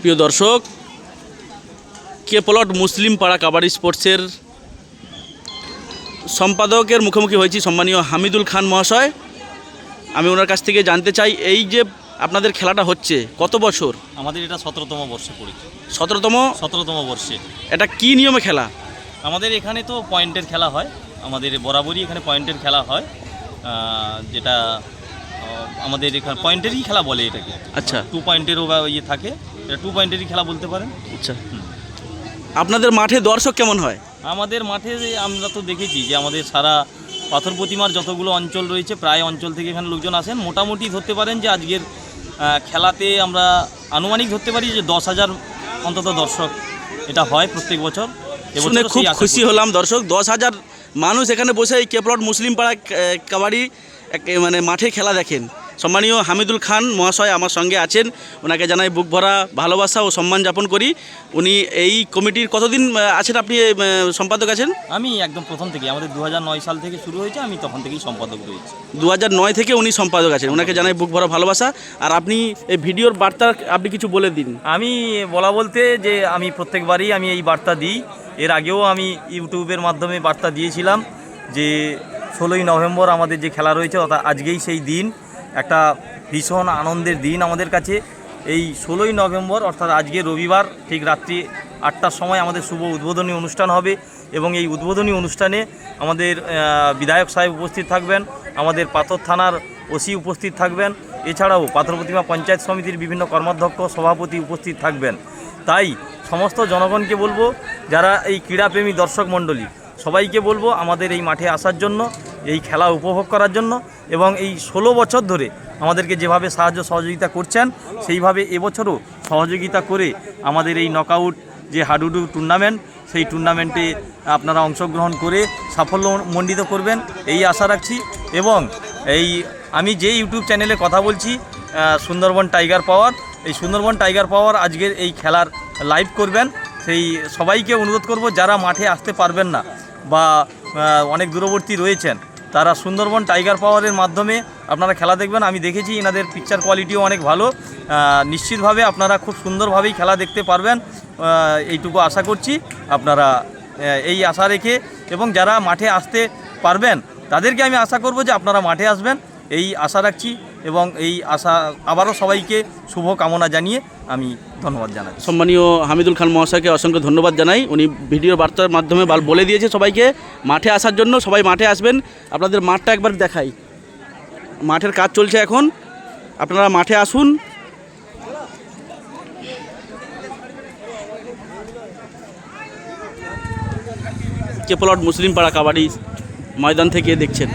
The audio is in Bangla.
প্রিয় দর্শক কে কেপলট মুসলিম পাড়া কাবাডি স্পোর্টসের সম্পাদকের মুখোমুখি হয়েছি সম্মানীয় হামিদুল খান মহাশয়। আমি ওনার কাছ থেকে জানতে চাই এই যে আপনাদের খেলাটা হচ্ছে কত বছর? আমাদের এটা সতেরোতম বর্ষে পড়েছে। সতেরোতম? সতেরোতম বর্ষে। এটা কি নিয়মে খেলা? আমাদের এখানে তো পয়েন্টের খেলা হয়। আমাদের বরাবরই এখানে পয়েন্টের খেলা হয়। যেটা আমাদের এখানে পয়েন্টেরই খেলা বলে এটাকে। আচ্ছা। টু পয়েন্টেরও ইয়ে থাকে। এটা টু পয়েন্টেরই খেলা বলতে পারেন। আচ্ছা। আপনাদের মাঠে দর্শক কেমন হয়? আমাদের মাঠে যে আমরা তো দেখেছি যে আমাদের সারা পাথর প্রতিমার যতগুলো অঞ্চল রয়েছে প্রায় অঞ্চল থেকে এখানে লোকজন আসেন। মোটামুটি ধরতে পারেন যে আজকের খেলাতে আমরা আনুমানিক ধরতে পারি যে দশ হাজার অন্তত দর্শক এটা হয় প্রত্যেক বছর। শুনে খুব খুশি হলাম দর্শক দশ হাজার মানুষ এখানে বসে এই কেপলট মুসলিম পাড়া কাবাডি মানে মাঠে খেলা দেখেন। সম্মানীয় হামিদুল খান মহাশয় আমার সঙ্গে আছেন। ওনাকে জানাই বুক ভরা ভালোবাসা ও সম্মান যাপন করি। উনি এই কমিটির কতদিন আছেন আপনি সম্পাদক আছেন? আমি একদম প্রথম থেকে আমাদের দু হাজার নয় সাল থেকে শুরু হয়েছে আমি তখন থেকেই সম্পাদক রয়েছি। দু নয় থেকে উনি সম্পাদক আছেন ওনাকে জানাই বুক ভরা ভালোবাসা। আর আপনি এই ভিডিওর বার্তা আপনি কিছু বলে দিন। আমি বলা বলতে যে আমি প্রত্যেকবারই আমি এই বার্তা দিই। এর আগেও আমি ইউটিউবের মাধ্যমে বার্তা দিয়েছিলাম যে ষোলোই নভেম্বর আমাদের যে খেলা রয়েছে অর্থাৎ আজকেই সেই দিন। একটা ভীষণ আনন্দের দিন আমাদের কাছে। এই ষোলোই নভেম্বর, অর্থাৎ আজকে রবিবার, ঠিক রাত্রি আটটার সময় আমাদের শুভ উদ্বোধনী অনুষ্ঠান হবে এবং এই উদ্বোধনী অনুষ্ঠানে আমাদের বিধায়ক সাহেব উপস্থিত থাকবেন, আমাদের পাথর থানার ওসি উপস্থিত থাকবেন, এছাড়াও পাথর প্রতিমা পঞ্চায়েত সমিতির বিভিন্ন কর্মাধ্যক্ষ সভাপতি উপস্থিত থাকবেন। তাই সমস্ত জনগণকে বলব, যারা এই ক্রীড়াপ্রেমী দর্শক মণ্ডলী, সবাইকে বলব আমাদের এই মাঠে আসার জন্য, এই খেলা উপভোগ করার জন্য এবং এই ষোলো বছর ধরে আমাদেরকে যেভাবে সাহায্য সহযোগিতা করছেন, সেইভাবে এবছরও সহযোগিতা করে আমাদের এই নকআউট যে হাডুডু টুর্নামেন্ট সেই টুর্নামেন্টে আপনারা অংশগ্রহণ করে সাফল্য মণ্ডিত করবেন, এই আশা রাখছি। এবং এই আমি যে ইউটিউব চ্যানেলে কথা বলছি সুন্দরবন টাইগার পাওয়ার এই সুন্দরবন টাইগার পাওয়ার আজকের এই খেলার লাইভ করবেন। সেই সবাইকে অনুরোধ করব, যারা মাঠে আসতে পারবেন না বা অনেক দূরবর্তী রয়েছেন তারা সুন্দরবন টাইগার পাওয়ারের মাধ্যমে আপনারা খেলা দেখবেন। আমি দেখেছি এনাদের পিকচার কোয়ালিটিও অনেক ভালো। নিশ্চিতভাবে আপনারা খুব সুন্দরভাবেই খেলা দেখতে পারবেন। এইটুকু আশা করছি আপনারা এই আশা রেখে এবং যারা মাঠে আসতে পারবেন, তাদেরকে আমি আশা করব যে আপনারা মাঠে আসবেন। এই আশা রাখছি। এবং এই আশা আবারও সবাইকে শুভ কামনা জানিয়ে আমি ধন্যবাদ জানাই সম্মানীয় হামিদুল খান মহাশয়কে অসংখ্য ধন্যবাদ জানাই। উনি ভিডিও বার্তার মাধ্যমে বলে দিয়েছে সবাইকে, মাঠে আসার জন্য সবাই মাঠে আসবেন। আপনাদের মাঠটা একবার দেখাই। মাঠের কাজ চলছে এখন। আপনারা মাঠে আসুন। কেপলট মুসলিম পাড়া কাবাডি ময়দান থেকে দেখছেন।